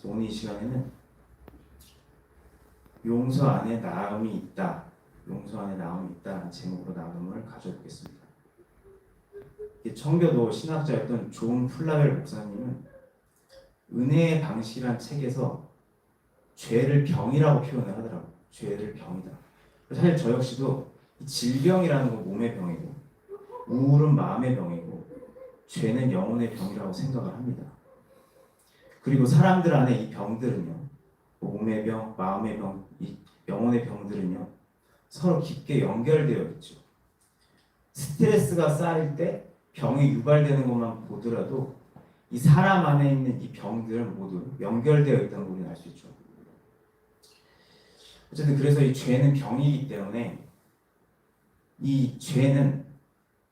그래서 오늘 이 시간에는 용서 안에 나음이 있다. 용서 안에 나음이 있다는 제목으로 나눔을 가져보겠습니다. 이 청교도 신학자였던 존 플라벨 목사님은 은혜의 방식이란 책에서 죄를 병이라고 표현을 하더라고요. 죄를 병이다. 사실 저 역시도 이 질병이라는 건 몸의 병이고 우울은 마음의 병이고 죄는 영혼의 병이라고 생각을 합니다. 그리고 사람들 안에 이 병들은요, 뭐 몸의 병, 마음의 병, 이 영혼의 병들은요, 서로 깊게 연결되어 있죠. 스트레스가 쌓일 때 병이 유발되는 것만 보더라도 이 사람 안에 있는 이 병들은 모두 연결되어 있다는 걸 우리는 알 수 있죠. 어쨌든 그래서 이 죄는 병이기 때문에 이 죄는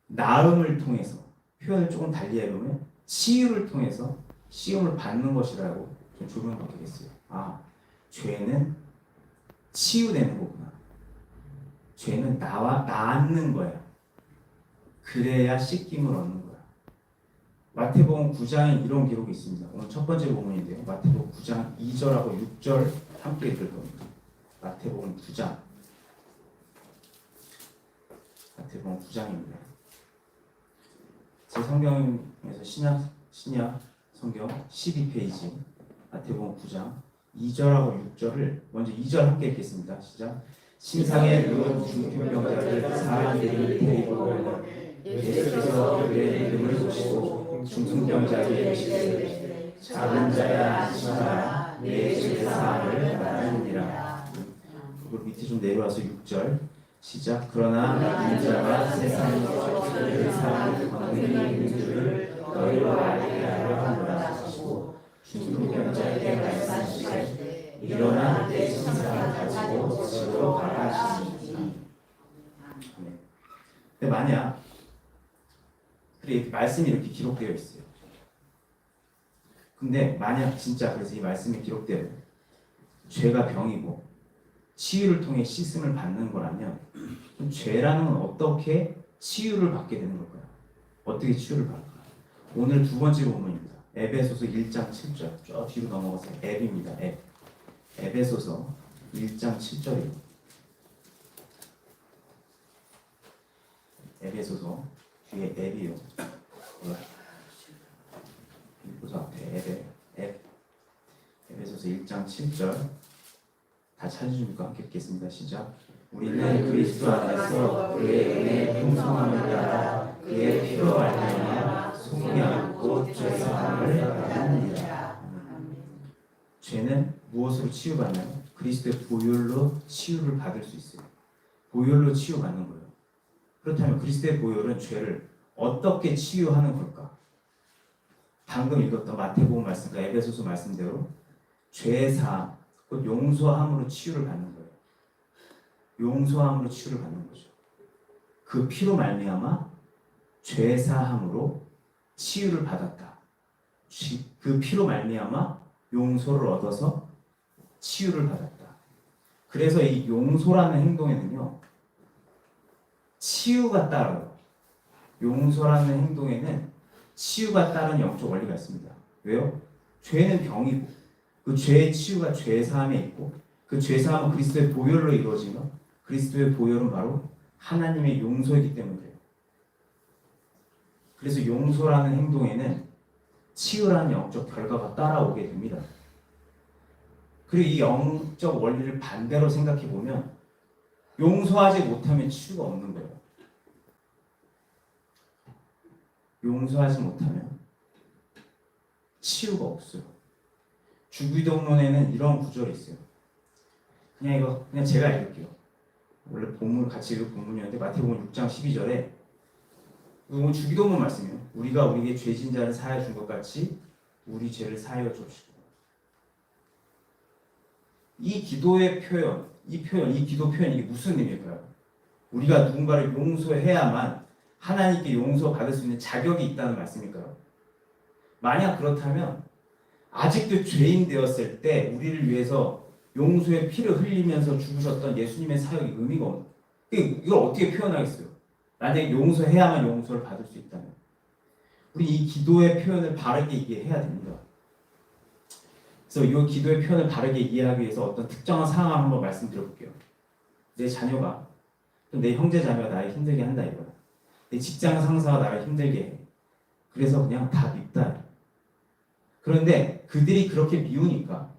나음을 통해서 표현을 조금 달리 해보면 치유를 통해서 시험을 받는 것이라고 좀 조명을 받겠어요. 아, 죄는 치유되는 거구나. 죄는 나와 낫는 거야. 그래야 씻김을 얻는 거야. 마태복음 9장에 이런 기록이 있습니다. 오늘 첫 번째 부분인데요. 마태복음 9장 2절하고 6절 함께 읽을 겁니다. 마태복음 9장. 마태복음 9장입니다. 제 성경에서 신약 신약 성경 12페이지 마태복음 9장 2절하고 6절을 먼저 2절 함께 읽겠습니다. 시작. 신상에 누운 중풍병자를 사람들이 데리고 예수께서 그의 이름을 보시고 중풍병자에게 이르시되 작은 자야 안심하라 내 죄 사함을 받으리라. 그리고 밑에 좀 내려와서 6절 시작. 그러나 인자가 세상에서 그 건드리는 있는 줄을 너희로 알게 하려 중풍병자에게 말씀하시되 일어나 내 신상을 가지고 집으로 가라 하시니 근데 만약 그래 말씀이 이렇게 기록되어 있어요. 근데 만약 진짜 그래서 이 말씀이 기록되어 죄가 병이고 치유를 통해 씻음을 받는 거라면 죄라는 건 어떻게 치유를 받게 되는 걸까요? 어떻게 치유를 받을까요? 오늘 두 번째 본문입니다. 에베소서 1장 7절. 저 뒤로 넘어가세요. 앱입니다. 앱. 에베소서 1장 7절이요. 에베소서 뒤에 앱이요. 에베소서 앞에 앱에 앱. 에베소서 1장 7절. 다 찾으십니까? 함께 읽겠습니다. 시작. 우리는 그리스도 안에서 그의 은혜의 풍성함을 따라 그의 피로 말미암아 속량 곧 죄사함을 받느니라. 죄는 무엇으로 치유받나요? 그리스도의 보혈로 치유를 받을 수 있어요. 보혈로 치유받는 거예요. 그렇다면 그리스도의 보혈은 죄를 어떻게 치유하는 걸까? 방금 읽었던 마태복음 말씀과 에베소서 말씀대로 죄 사함, 곧 용서함으로 치유를 받는 거예요. 용서함으로 치유를 받는 거죠. 그 피로 말미암아 죄 사함으로 치유를 받았다. 지- 그 피로 말미암아 용서를 얻어서 치유를 받았다. 그래서 이 용서라는 행동에는요 치유가 따라요. 용서라는 행동에는 치유가 따른 영적 원리가 있습니다. 왜요? 죄는 병이고 그 죄의 치유가 죄 사함에 있고 그 죄 사함은 그리스도의 보혈로 이루어지며 그리스도의 보혈은 바로 하나님의 용서이기 때문에 그래요. 그래서 용서라는 행동에는 치유라는 영적 결과가 따라오게 됩니다. 그리고 이 영적 원리를 반대로 생각해 보면 용서하지 못하면 치유가 없는 거예요. 용서하지 못하면 치유가 없어요. 주기도문에는 이런 구절이 있어요. 그냥 이거 그냥 제가 읽을게요. 원래 본문 같이 읽을 본문이었는데 마태복음 6장 12절에 이건 주기도문 말씀이에요. 우리가 우리에게 죄진 자를 사하여 준 것 같이 우리 죄를 사하여 줍시고. 이 기도의 표현, 이 표현, 이 기도 표현 이게 무슨 의미일까요? 우리가 누군가를 용서해야만 하나님께 용서받을 수 있는 자격이 있다는 말씀일까요? 만약 그렇다면 아직도 죄인 되었을 때 우리를 위해서 용서의 피를 흘리면서 죽으셨던 예수님의 사역이 의미가 없는 이걸 어떻게 표현하겠어요? 만약에 용서해야만 용서를 받을 수 있다면 우리 이 기도의 표현을 바르게 이해해야 됩니다. 그래서 이 기도의 표현을 바르게 이해하기 위해서 어떤 특정한 상황을 한번 말씀드려볼게요. 내 자녀가 또내 형제 자매가 나를 힘들게 한다 이거야. 내 직장 상사가 나를 힘들게 해. 그래서 그냥 다 밉다. 그런데 그들이 그렇게 미우니까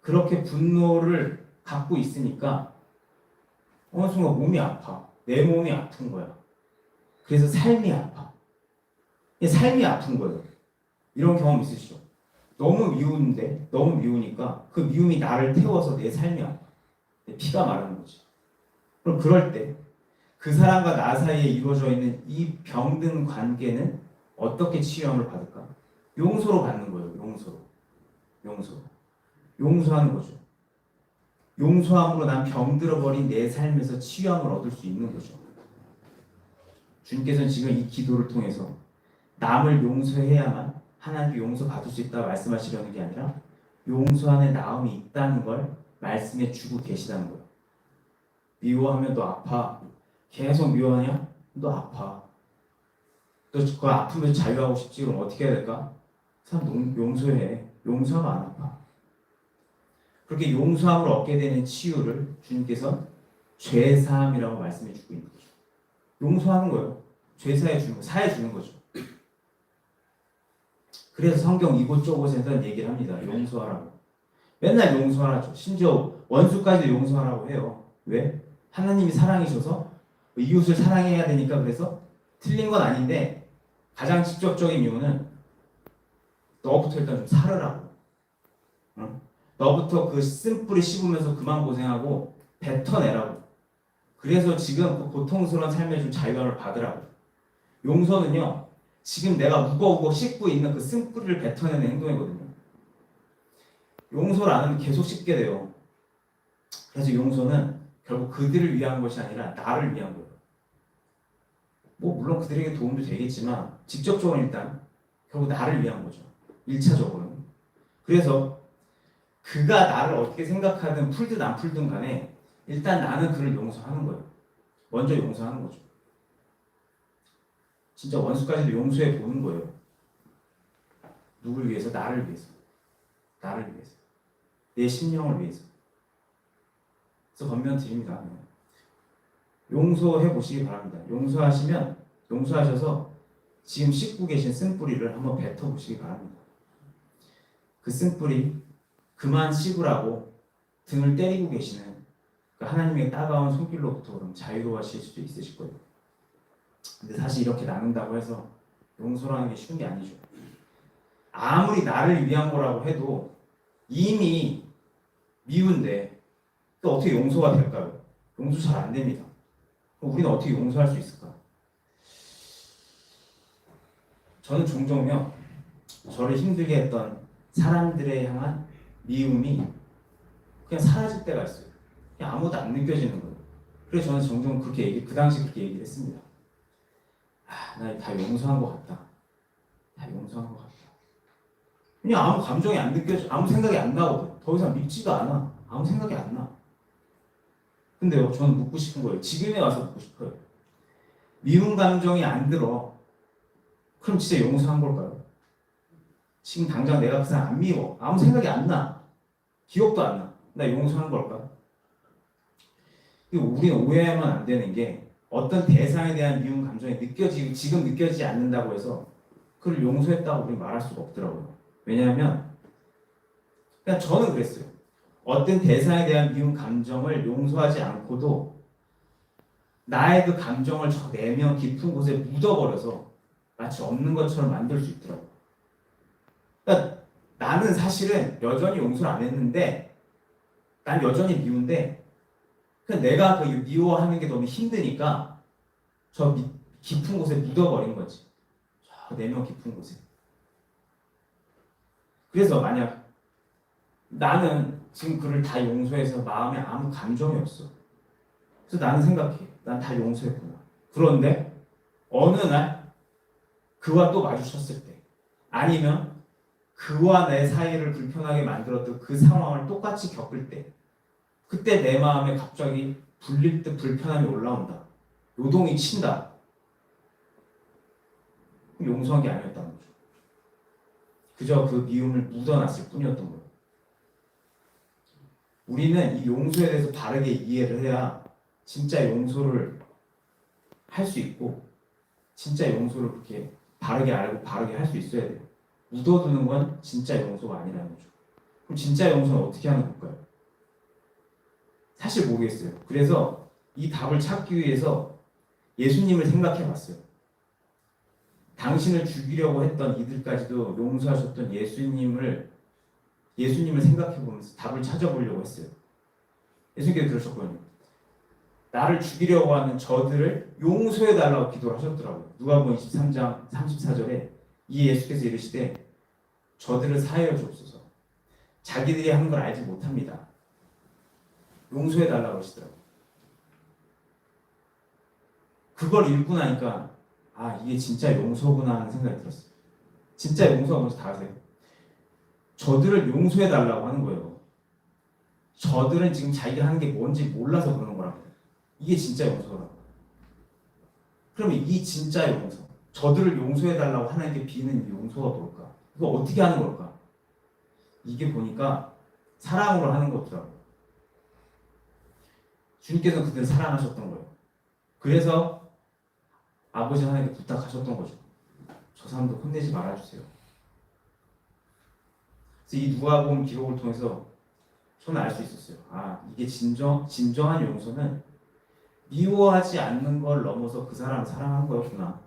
그렇게 분노를 갖고 있으니까 어느 순간 몸이 아파. 내 몸이 아픈 거야. 그래서 삶이 아파. 이 삶이 아픈 거예요. 이런 경험 있으시죠? 너무 미운데 너무 미우니까 그 미움이 나를 태워서 내 삶이 아파. 내 피가 마르는 거지. 그럼 그럴 때 그 사람과 나 사이에 이루어져 있는 이 병든 관계는 어떻게 치유함을 받을까? 용서로 받는 거예요. 용서로. 용서. 용서하는 거죠. 용서함으로 난 병들어 버린 내 삶에서 치유함을 얻을 수 있는 거죠. 주님께서는 지금 이 기도를 통해서 남을 용서해야만 하나님께 용서 받을 수 있다고 말씀하시려는 게 아니라 용서하는 마음이 있다는 걸 말씀해 주고 계시다는 거예요. 미워하면 너 아파. 계속 미워하냐? 너 아파. 너그 아픔에서 자유하고 싶지? 그럼 어떻게 해야 될까? 사람 용- 용서해. 용서하면 안 아파. 그렇게 용서함을 얻게 되는 치유를 주님께서 죄사함이라고 말씀해 주고 있는 거죠. 용서하는 거예요. 죄사해 주는 거, 사해 주는 거죠. 그래서 성경 이곳저곳에서 얘기를 합니다. 용서하라고. 맨날 용서하라죠. 심지어 원수까지도 용서하라고 해요. 왜? 하나님이 사랑이셔서 이웃을 사랑해야 되니까 그래서 틀린 건 아닌데 가장 직접적인 이유는 너부터 일단 좀 살으라고. 응? 너부터 그 쓴뿌리 씹으면서 그만 고생하고 뱉어내라고. 그래서 지금 그 고통스러운 삶에 좀 자유함을 받으라고. 용서는요, 지금 내가 무거우고 씹고 있는 그 쓴뿌리를 뱉어내는 행동이거든요. 용서를 안 하면 계속 씹게 돼요. 그래서 용서는 결국 그들을 위한 것이 아니라 나를 위한 거예요. 뭐 물론 그들에게 도움도 되겠지만 직접적으로 일단 결국 나를 위한 거죠. 1차적으로는. 그래서 그가 나를 어떻게 생각하든 풀든 안 풀든 간에 일단 나는 그를 용서하는 거예요. 먼저 용서하는 거죠. 진짜 원수까지도 용서해 보는 거예요. 누굴 위해서? 나를 위해서. 나를 위해서. 내 심령을 위해서. 그래서 건면 드립니다. 용서해 보시기 바랍니다. 용서하시면 용서하셔서 지금 씻고 계신 쓴뿌리를 한번 뱉어 보시기 바랍니다. 그 쓴뿌리 그만 씹으라고 등을 때리고 계시는 그 하나님의 따가운 손길로부터 그럼 자유로워하실 수도 있으실 거예요. 근데 사실 이렇게 나눈다고 해서 용서라는 게 쉬운 게 아니죠. 아무리 나를 위한 거라고 해도 이미 미운데 또 어떻게 용서가 될까요? 용서 잘 안 됩니다. 우리는 어떻게 용서할 수 있을까? 저는 종종요, 저를 힘들게 했던 사람들에 향한 미움이 그냥 사라질 때가 있어요. 그냥 아무것도 안 느껴지는 거예요. 그래서 저는 종종 그렇게 얘기, 그 당시 그렇게 얘기를 했습니다. 아, 나 다 용서한 것 같다. 다 용서한 것 같다. 그냥 아무 감정이 안 느껴져, 아무 생각이 안 나거든. 더 이상 밉지도 않아. 아무 생각이 안 나. 근데요, 저는 묻고 싶은 거예요. 지금에 와서 묻고 싶어요. 미운 감정이 안 들어. 그럼 진짜 용서한 걸까요? 지금 당장 내가 그 사람 안 미워. 아무 생각이 안 나. 기억도 안 나. 나 용서한 걸까? 우리는 오해하면 안 되는 게 어떤 대상에 대한 미운 감정이 느껴지고 지금 느껴지지 않는다고 해서 그를 용서했다고 우리 말할 수가 없더라고요. 왜냐하면 그냥 저는 그랬어요. 어떤 대상에 대한 미운 감정을 용서하지 않고도 나의 그 감정을 저 내면 깊은 곳에 묻어버려서 마치 없는 것처럼 만들 수 있더라고요. 그러니까 나는 사실은 여전히 용서를 안 했는데 난 여전히 미운데 그냥 내가 그 미워하는 게 너무 힘드니까 저 미- 깊은 곳에 묻어버린 거지. 저 내면 깊은 곳에. 그래서 만약 나는 지금 그를 다 용서해서 마음에 아무 감정이 없어. 그래서 나는 생각해. 난 다 용서했구나. 그런데 어느 날 그와 또 마주쳤을 때 아니면 그와 내 사이를 불편하게 만들었던 그 상황을 똑같이 겪을 때 그때 내 마음에 갑자기 불릴 듯 불편함이 올라온다. 요동이 친다. 용서한 게 아니었다는 거죠. 그저 그 미움을 묻어놨을 뿐이었던 거예요. 우리는 이 용서에 대해서 바르게 이해를 해야 진짜 용서를 할 수 있고 진짜 용서를 그렇게 바르게 알고 바르게 할 수 있어야 돼요. 묻어두는 건 진짜 용서가 아니라는 거죠. 그럼 진짜 용서는 어떻게 하는 걸까요? 사실 모르겠어요. 그래서 이 답을 찾기 위해서 예수님을 생각해 봤어요. 당신을 죽이려고 했던 이들까지도 용서하셨던 예수님을 예수님을 생각해 보면서 답을 찾아보려고 했어요. 예수님께서 그러셨거든요. 나를 죽이려고 하는 저들을 용서해 달라고 기도를 하셨더라고요. 누가복음 23장 34절에 이 예수께서 이르시되 저들을 사하여 주옵소서. 자기들이 하는 걸 알지 못합니다. 용서해 달라고 하시더라고요. 그걸 읽고 나니까 아 이게 진짜 용서구나 하는 생각이 들었어요. 진짜 용서가 뭔지 다 아세요? 저들을 용서해 달라고 하는 거예요. 저들은 지금 자기가 하는 게 뭔지 몰라서 그러는 거라고. 이게 진짜 용서라고. 그러면 이 진짜 용서, 저들을 용서해 달라고 하나님께 비는 이 용서가 뭘까? 이거 어떻게 하는 걸까? 이게 보니까 사랑으로 하는 거더라고요. 주님께서 그들을 사랑하셨던 거예요. 그래서 아버지 하나님께 부탁하셨던 거죠. 저 사람도 혼내지 말아주세요. 그래서 이 누가복음 기록을 통해서 저는 알 수 있었어요. 아 이게 진정 진정한 용서는 미워하지 않는 걸 넘어서 그 사람을 사랑한 거였구나.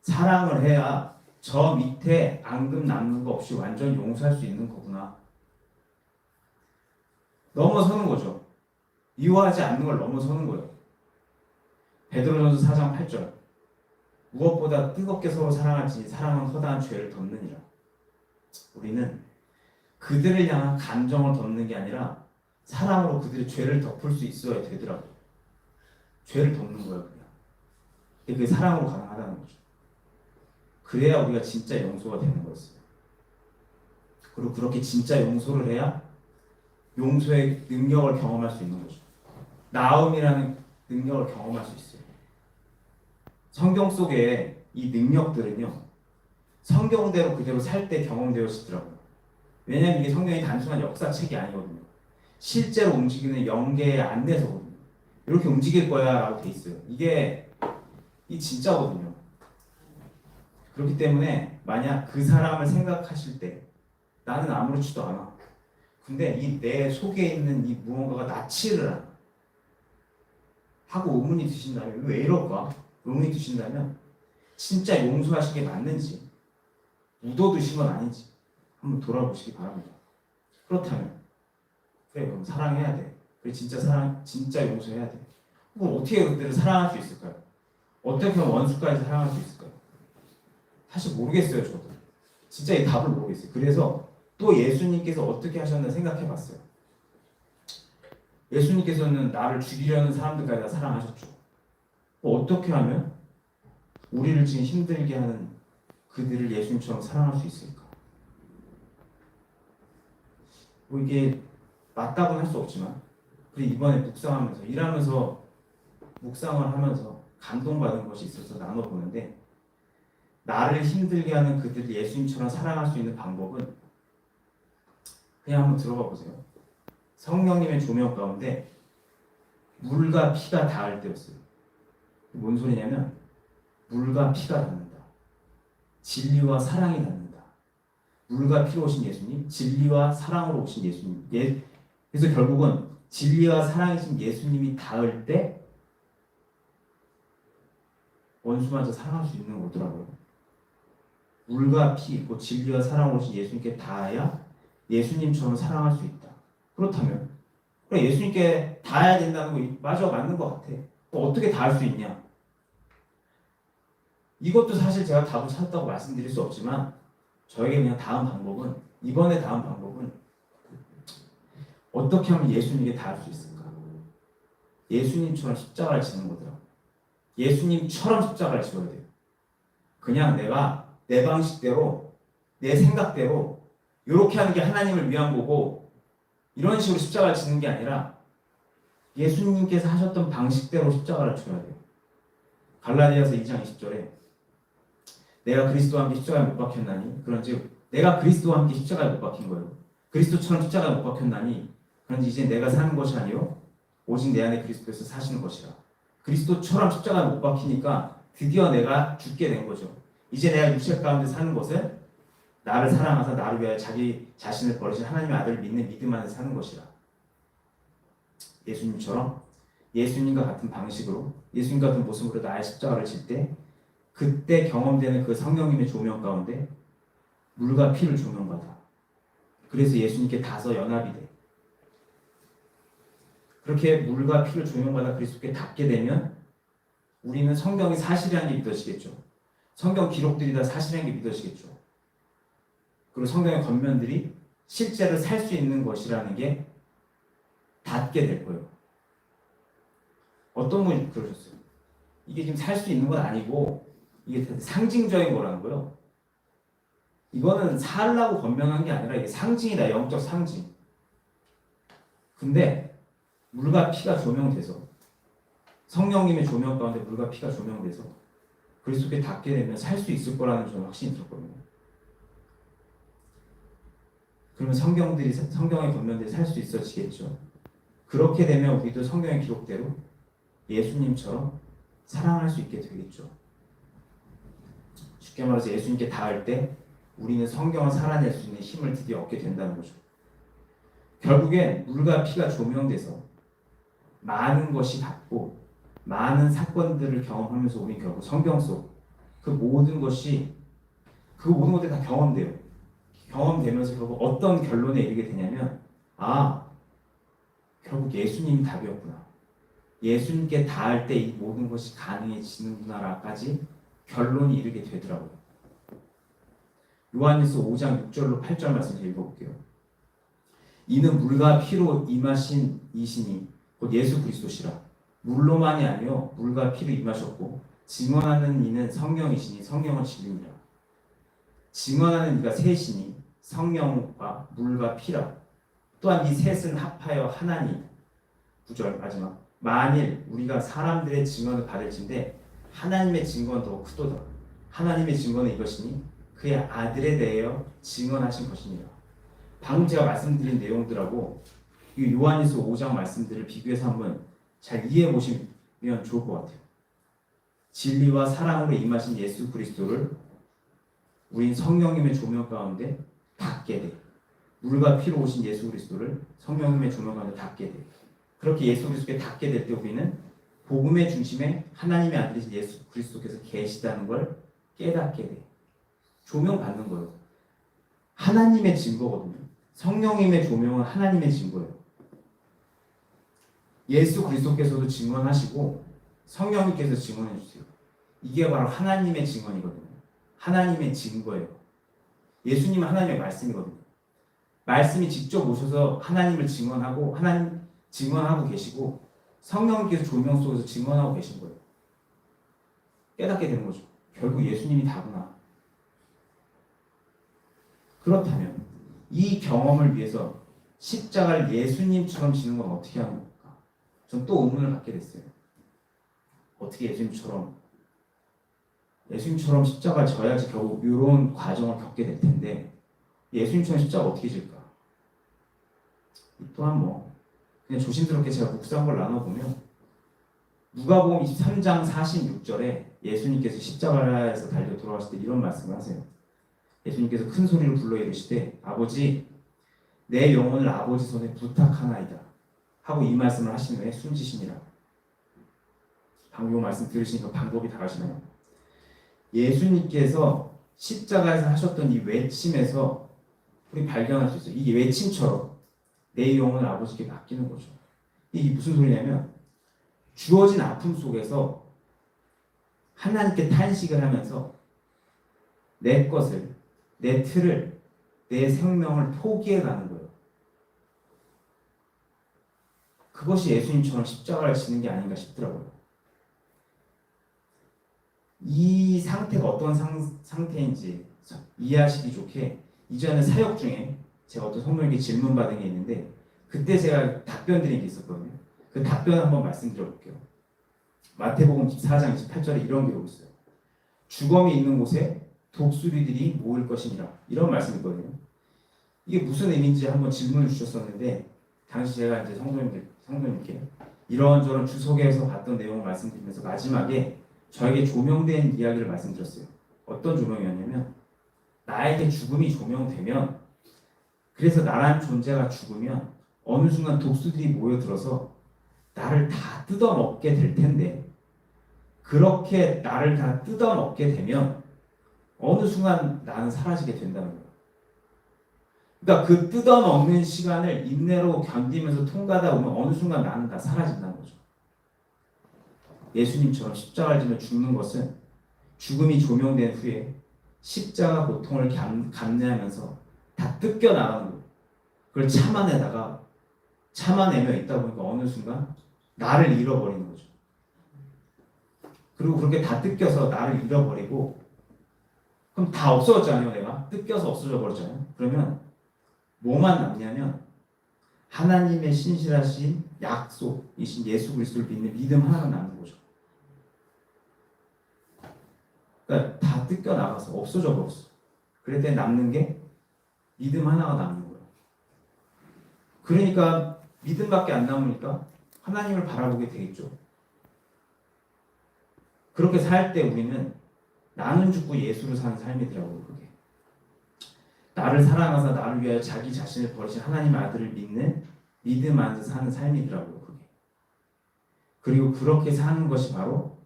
사랑을 해야 저 밑에 앙금 남는 거 없이 완전 용서할 수 있는 거구나. 넘어서는 거죠. 미워하지 않는 걸 넘어서는 거예요. 베드로전서 4장 8절. 무엇보다 뜨겁게 서로 사랑할지 사랑은 허다한 죄를 덮느니라. 우리는 그들을 향한 감정을 덮는 게 아니라 사랑으로 그들의 죄를 덮을 수 있어야 되더라고요. 죄를 덮는 거예요, 그냥. 그게 사랑으로 가능하다는 거죠. 그래야 우리가 진짜 용서가 되는 거였어요. 그리고 그렇게 진짜 용서를 해야 용서의 능력을 경험할 수 있는 거죠. 나음이라는 능력을 경험할 수 있어요. 성경 속에 이 능력들은요, 성경대로 그대로 살 때 경험되어지더라고요. 왜냐하면 이게 성경이 단순한 역사책이 아니거든요. 실제로 움직이는 영계의 안내서거든요. 이렇게 움직일 거야 라고 돼 있어요. 이게 이 진짜거든요. 그렇기 때문에 만약 그 사람을 생각하실 때 나는 아무렇지도 않아. 근데 이 내 속에 있는 이 무언가가 나치를 않아. 하고 의문이 드신다면 왜 이럴까? 의문이 드신다면 진짜 용서하신 게 맞는지 묻어두신 건 아닌지 한번 돌아보시기 바랍니다. 그렇다면 그래 그럼 사랑해야 돼. 그래 진짜 사랑 진짜 용서해야 돼. 그럼 어떻게 그들을 사랑할 수 있을까요? 어떻게 원수까지 사랑할 수 있을까요? 사실 모르겠어요 저도. 진짜 이 답을 모르겠어요. 그래서 또 예수님께서 어떻게 하셨나 생각해봤어요. 예수님께서는 나를 죽이려는 사람들까지 다 사랑하셨죠. 뭐 어떻게 하면 우리를 지금 힘들게 하는 그들을 예수님처럼 사랑할 수 있을까? 뭐 이게 맞다고는 할 수 없지만 그리고 이번에 묵상하면서 일하면서 묵상을 하면서 감동받은 것이 있어서 나눠보는데 나를 힘들게 하는 그들을 예수님처럼 사랑할 수 있는 방법은 그냥 한번 들어가 보세요. 성령님의 조명 가운데 물과 피가 닿을 때였어요. 뭔 소리냐면 물과 피가 닿는다. 진리와 사랑이 닿는다. 물과 피로 오신 예수님, 진리와 사랑으로 오신 예수님. 예, 그래서 결국은 진리와 사랑이신 예수님이 닿을 때 원수마저 사랑할 수 있는 거더라고요. 물과 피, 그 진리와 사랑으로 오신 예수님께 닿아야 예수님처럼 사랑할 수 있다. 그렇다면 그래 예수님께 닿아야 된다는 거 맞아 맞는 것 같아. 어떻게 닿을 수 있냐? 이것도 사실 제가 답을 찾았다고 말씀드릴 수 없지만 저에게 그냥 닿은 방법은 이번에 닿은 방법은 어떻게 하면 예수님에게 닿을 수 있을까? 예수님처럼 십자가를 지는 거더라고. 예수님처럼 십자가를 지어야 돼요. 그냥 내가 내 방식대로 내 생각대로 이렇게 하는 게 하나님을 위한 거고 이런 식으로 십자가를 지는 게 아니라 예수님께서 하셨던 방식대로 십자가를 쳐야 돼요. 갈라디아서 2장 20절에 내가 그리스도와 함께 십자가에 못 박혔나니 그런즉 내가 그리스도와 함께 십자가에 못 박힌 거예요. 그리스도처럼 십자가에 못 박혔나니 그런지 이제 내가 사는 것이 아니요 오직 내 안에 그리스도께서 사시는 것이라. 그리스도처럼 십자가에 못 박히니까 드디어 내가 죽게 된 거죠. 이제 내가 육체 가운데 사는 것은 나를 사랑하사 나를 위하여 자기 자신을 버리신 하나님의 아들을 믿는 믿음 안에 사는 것이라. 예수님처럼 예수님과 같은 방식으로 예수님 같은 모습으로 나의 십자가를 질 때 그때 경험되는 그 성령님의 조명 가운데 물과 피를 조명받아. 그래서 예수님께 다서 연합이 돼. 그렇게 물과 피를 조명받아 그리스도께 닿게 되면 우리는 성경이 사실이라는 게 믿어지겠죠. 성경 기록들이 다 사실이라는 게 믿어지겠죠. 그리고 성경의 겉면들이 실제로 살 수 있는 것이라는 게 닿게 될 거예요. 어떤 분이 그러셨어요. 이게 지금 살 수 있는 건 아니고 이게 상징적인 거라는 거예요. 이거는 살라고 건면한 게 아니라 이게 상징이다. 영적 상징. 근데 물과 피가 조명돼서 성령님의 조명 가운데 물과 피가 조명돼서 그리스도께 닿게 되면 살 수 있을 거라는 저는 확신이 들었거든요. 그러면 성경들이 성경의 겉면들이 살 수 있어지겠죠. 그렇게 되면 우리도 성경의 기록대로 예수님처럼 사랑할 수 있게 되겠죠. 쉽게 말해서 예수님께 닿을 때 우리는 성경을 살아낼 수 있는 힘을 드디어 얻게 된다는 거죠. 결국엔 물과 피가 조명돼서 많은 것이 닿고 많은 사건들을 경험하면서 우리는 결국 성경 속 그 모든 것이 그 모든 것들이 다 경험돼요. 경험되면서 결국 어떤 결론에 이르게 되냐면 아 결국 예수님이 답이었구나. 예수님께 닿을 때 이 모든 것이 가능해지는구나라까지 결론이 이르게 되더라고요. 요한일서 5장 6절로 8절 말씀 읽어볼게요. 이는 물과 피로 임하신 이신이 곧 예수 그리스도시라. 물로만이 아니요 물과 피로 임하셨고 증언하는 이는 성령이시니 성령은 진리니라. 증언하는 이가 셋이니 성령과 물과 피라. 또한 이 셋은 합하여 하나니. 구절 마지막. 만일 우리가 사람들의 증언을 받을진데 하나님의 증거는 더 크도다. 하나님의 증거는 이것이니 그의 아들에 대하여 증언하신 것이니라. 방금 제가 말씀드린 내용들하고 이 요한일서 5장 말씀들을 비교해서 한번 잘 이해해 보시면 좋을 것 같아요. 진리와 사랑으로 임하신 예수 그리스도를 우린 성령님의 조명 가운데 닿게 돼. 물과 피로 오신 예수 그리스도를 성령님의 조명 가운데 닿게 돼. 그렇게 예수 그리스도께 닿게 될 때 우리는 복음의 중심에 하나님의 아들이신 예수 그리스도께서 계시다는 걸 깨닫게 돼. 조명 받는 거예요. 하나님의 증거거든요. 성령님의 조명은 하나님의 증거예요. 예수 그리스도께서도 증언하시고 성령님께서 증언해 주세요. 이게 바로 하나님의 증언이거든요. 하나님의 증거예요. 예수님은 하나님의 말씀이거든요. 말씀이 직접 오셔서 하나님을 증언하고 하나님 증언하고 계시고 성령님께서 조명 속에서 증언하고 계신 거예요. 깨닫게 되는 거죠. 결국 예수님이 다구나. 그렇다면 이 경험을 위해서 십자가를 예수님처럼 지는 건 어떻게 하는 겁니까? 전 또 의문을 갖게 됐어요. 어떻게 예수님처럼 예수님처럼 십자가를 져야지 결국 이런 과정을 겪게 될 텐데 예수님처럼 십자가 어떻게 질까? 또한 뭐 그냥 조심스럽게 제가 묵상을 나눠보면 누가복음 23장 46절에 예수님께서 십자가에서 달려 돌아가실 때 이런 말씀을 하세요. 예수님께서 큰 소리로 불러 이르시되 아버지 내 영혼을 아버지 손에 부탁하나이다 하고 이 말씀을 하신 후에 숨지시니라. 방금 이 말씀 들으시니까 방법이 다르시나요? 예수님께서 십자가에서 하셨던 이 외침에서 우리 발견할 수 있어요. 이 외침처럼 내 영혼을 아버지께 맡기는 거죠. 이게 무슨 소리냐면 주어진 아픔 속에서 하나님께 탄식을 하면서 내 것을 내 틀을 내 생명을 포기해 가는 거예요. 그것이 예수님처럼 십자가를 지는 게 아닌가 싶더라고요. 이 상태가 어떤 상, 상태인지 이해하시기 좋게 이전에 사역 중에 제가 어떤 성도에게 질문 받은 게 있는데 그때 제가 답변 드린 게 있었거든요. 그 답변 한번 말씀드려 볼게요. 마태복음 14장 28절에 이런 기록이 있어요. 주검이 있는 곳에 독수리들이 모일 것이니라. 이런 말씀이 있거든요. 이게 무슨 의미인지 한번 질문을 주셨었는데 당시 제가 이제 성도님들 성도님께 이런저런 주석에서 봤던 내용을 말씀드리면서 마지막에 저에게 조명된 이야기를 말씀드렸어요. 어떤 조명이었냐면 나에게 죽음이 조명되면 그래서 나란 존재가 죽으면 어느 순간 독수들이 모여들어서 나를 다 뜯어먹게 될 텐데 그렇게 나를 다 뜯어먹게 되면 어느 순간 나는 사라지게 된다는 거예요. 그러니까 그 뜯어먹는 시간을 인내로 견디면서 통과하다 보면 어느 순간 나는 다 사라진다는 거죠. 예수님처럼 십자가를 지며 죽는 것은 죽음이 조명된 후에 십자가 고통을 감, 감내하면서 다 뜯겨 나가는 거예요. 그걸 참아내다가 참아내며 있다 보니까 어느 순간 나를 잃어버리는 거죠. 그리고 그렇게 다 뜯겨서 나를 잃어버리고 그럼 다 없어졌잖아요, 내가 뜯겨서 없어져 버렸잖아요. 그러면 뭐만 남냐면 하나님의 신실하신 약속이신 예수 그리스도를 믿는 믿음 하나가 남는 거죠. 그러니까 다 뜯겨 나가서 없어져 버렸어. 그럴 때 남는 게 믿음 하나가 남는 거예요. 그러니까 믿음밖에 안 남으니까 하나님을 바라보게 되겠죠. 그렇게 살 때 우리는 나는 죽고 예수를 사는 삶이더라고요, 그게. 나를 사랑하사 나를 위하여 자기 자신을 버리신 하나님의 아들을 믿는 믿음 안에서 사는 삶이더라고요, 그게. 그리고 그렇게 사는 것이 바로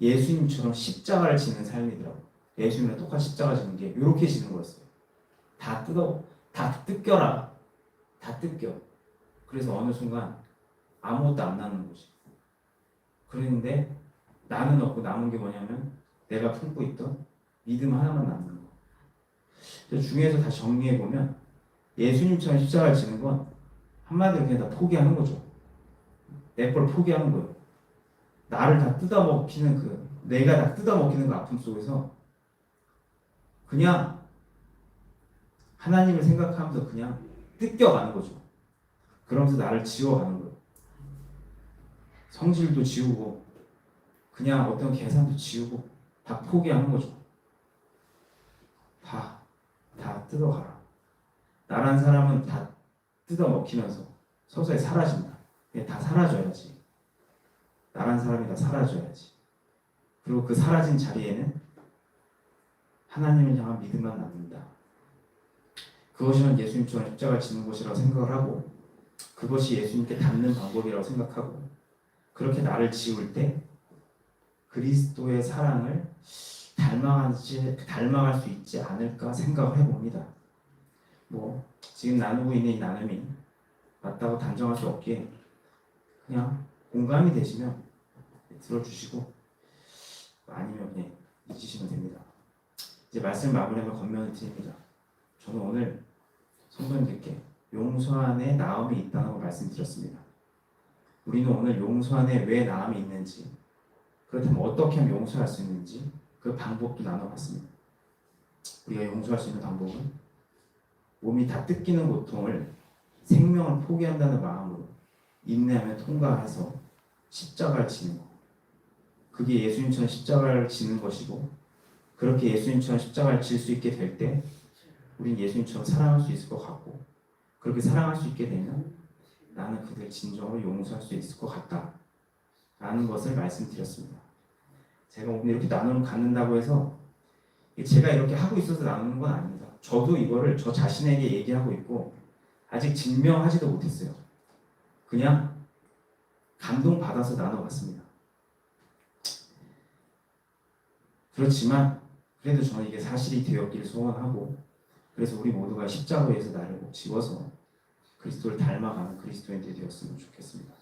예수님처럼 십자가를 지는 삶이더라고요. 예수님이랑 똑같이 십자가 지는 게 이렇게 지는 거였어요. 다 뜯어, 다 뜯겨라. 다 뜯겨. 그래서 어느 순간 아무것도 안 남는 거지. 그런데 나는 없고 남은 게 뭐냐면 내가 품고 있던 믿음 하나만 남는 거. 그래서 중에서 다 정리해 보면 예수님처럼 십자가를 지는 건 한마디로 그냥 다 포기하는 거죠. 내 걸 포기하는 거예요. 나를 다 뜯어먹히는 그 내가 다 뜯어먹히는 그 아픔 속에서 그냥 하나님을 생각하면서 그냥 뜯겨가는 거죠. 그러면서 나를 지워가는 거예요. 성질도 지우고 그냥 어떤 계산도 지우고 다 포기하는 거죠. 다, 다 뜯어가라. 나란 사람은 다 뜯어먹히면서 서서히 사라진다. 다 사라져야지. 나란 사람이 다 사라져야지. 그리고 그 사라진 자리에는 하나님을 향한 믿음만 남는다. 그것이면 예수님처럼 십자가 지는 것이라고 생각을 하고 그것이 예수님께 닮는 방법이라고 생각하고 그렇게 나를 지울 때 그리스도의 사랑을 닮아가지, 닮아갈 수 있지 않을까 생각을 해봅니다. 뭐 지금 나누고 있는 이 나눔이 맞다고 단정할 수 없기에 그냥 공감이 되시면 들어주시고 아니면 그냥 잊으시면 됩니다. 이제 말씀 마무리하면 건면을 드립니다. 저는 오늘 성도님들께 용서 안에 나음이 있다는 걸 말씀드렸습니다. 우리는 오늘 용서 안에 왜 나음이 있는지 그렇다면 어떻게 하면 용서할 수 있는지 그 방법도 나눠봤습니다. 우리가 용서할 수 있는 방법은 몸이 다 뜯기는 고통을 생명을 포기한다는 마음으로 인내하며 통과해서 십자가를 지는 것. 그게 예수님처럼 십자가를 지는 것이고 그렇게 예수님처럼 십자가를 질 수 있게 될 때 우린 예수님처럼 사랑할 수 있을 것 같고 그렇게 사랑할 수 있게 되면 나는 그들 진정으로 용서할 수 있을 것 같다. 라는 것을 말씀드렸습니다. 제가 오늘 이렇게 나눔을 갖는다고 해서 제가 이렇게 하고 있어서 나누는 건 아닙니다. 저도 이거를 저 자신에게 얘기하고 있고 아직 증명하지도 못했어요. 그냥 감동받아서 나눠봤습니다. 그렇지만 그래도 저는 이게 사실이 되었길 소원하고 그래서 우리 모두가 십자가에서 나를 꼭 집어서 그리스도를 닮아가는 그리스도인들이 되었으면 좋겠습니다.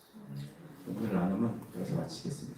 오늘 나눔은 여기서 마치겠습니다.